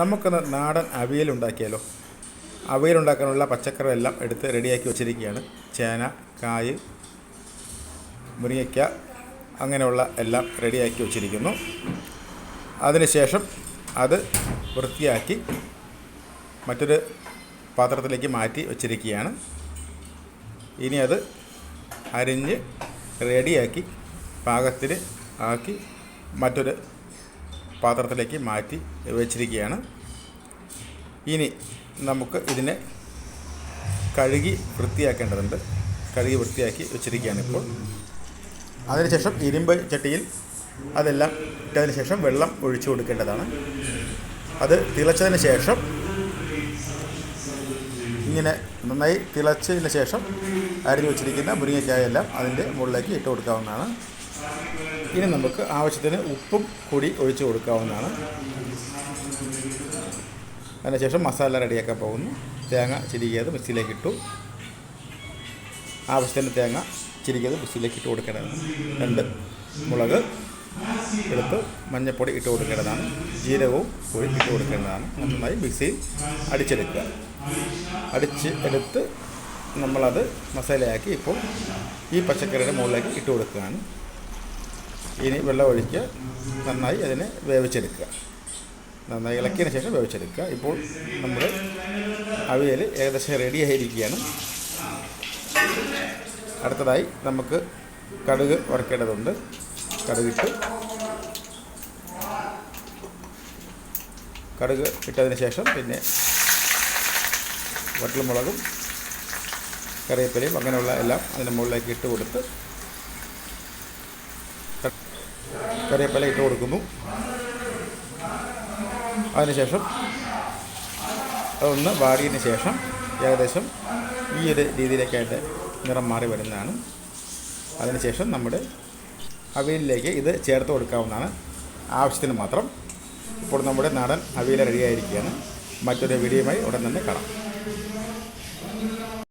നമുക്കൊന്ന് നാടൻ അവിയൽ ഉണ്ടാക്കിയാലോ? അവിയൽ ഉണ്ടാക്കാനുള്ള എല്ലാം എടുത്ത് റെഡിയാക്കി വെച്ചിരിക്കുകയാണ്. ചേന കായ് മുരിങ്ങയ്ക്ക അങ്ങനെയുള്ള എല്ലാം റെഡിയാക്കി വെച്ചിരിക്കുന്നു. അതിനുശേഷം അത് വൃത്തിയാക്കി മറ്റൊരു പാത്രത്തിലേക്ക് മാറ്റി വച്ചിരിക്കുകയാണ്. ഇനി അത് അരിഞ്ഞ് റെഡിയാക്കി പാകത്തിന് ആക്കി മറ്റൊരു പാത്രത്തിലേക്ക് മാറ്റി വെച്ചിരിക്കുകയാണ്. ഇനി നമുക്ക് ഇതിനെ കഴുകി വൃത്തിയാക്കേണ്ടതുണ്ട്. കഴുകി വൃത്തിയാക്കി വെച്ചിരിക്കുകയാണ് ഇപ്പോൾ. അതിനുശേഷം ഇരുമ്പ് ചട്ടിയിൽ അതെല്ലാം ഇട്ടതിന് ശേഷം വെള്ളം ഒഴിച്ചു കൊടുക്കേണ്ടതാണ്. അത് തിളച്ചതിന് ശേഷം ഇങ്ങനെ നന്നായി തിളച്ചതിന് ശേഷം അരിഞ്ഞു വെച്ചിരിക്കുന്ന മുരിങ്ങയ്ക്കായെല്ലാം അതിന്റെ മുകളിലേക്ക് ഇട്ട് കൊടുക്കാവുന്നതാണ്. ഇനി നമുക്ക് ആവശ്യത്തിന് ഉപ്പും കൂടി ഒഴിച്ച് കൊടുക്കാവുന്നതാണ്. അതിനുശേഷം മസാല റെഡിയാക്കാൻ പോകുന്നു. തേങ്ങ ചിരികിയത് മിക്സിയിലേക്ക് ഇട്ടു. ആവശ്യത്തിന് തേങ്ങ ചിരികിയത് മിക്സിയിലേക്ക് ഇട്ട് കൊടുക്കേണ്ടതാണ്. രണ്ട് മുളക് എടുത്ത് മഞ്ഞൾപ്പൊടി ഇട്ട് കൊടുക്കേണ്ടതാണ്. ജീരകവും കൂടി ഇട്ട് കൊടുക്കേണ്ടതാണ്. നന്നായി മിക്സിയിൽ അടിച്ചെടുക്കുക. അടിച്ച് എടുത്ത് നമ്മളത് മസാലയാക്കി ഇപ്പോൾ ഈ പച്ചക്കറിയുടെ മുകളിലേക്ക് ഇട്ട് കൊടുക്കുകയാണ്. ഇനി വെള്ളം ഒഴിക്കുക നന്നായി അതിനെ വേവിച്ചെടുക്കുക. നന്നായി ഇളക്കിയതിന് ശേഷം വേവിച്ചെടുക്കുക. ഇപ്പോൾ നമ്മൾ അവിയൽ ഏകദേശം റെഡി ആയിരിക്കുകയാണ്. അടുത്തതായി നമുക്ക് കടുക് വറക്കേണ്ടതുണ്ട്. കടുകിട്ട് കടുക് ഇട്ടതിന് ശേഷം പിന്നെ വട്ടൽമുളകും കറിവേപ്പിലയും അങ്ങനെയുള്ള എല്ലാം അതിന്റെ മുകളിലേക്ക് ഇട്ട് കൊടുത്ത് കറിവേപ്പില ഇട്ട് കൊടുക്കുന്നു. അതിനുശേഷം അതൊന്ന് വാടിയതിന് ശേഷം ഏകദേശം ഈ ഒരു രീതിയിലേക്കായിട്ട് നിറം മാറി വരുന്നതാണ്. അതിനുശേഷം നമ്മുടെ അവിയലിലേക്ക് ഇത് ചേർത്ത് കൊടുക്കാവുന്നതാണ്. ആവശ്യത്തിന് മാത്രം. ഇപ്പോൾ നമ്മുടെ നാടൻ അവിയൽ റെഡിയായിരിക്കുകയാണ്. മറ്റൊരു വീഡിയോയുമായി ഉടൻ തന്നെ കാണാം.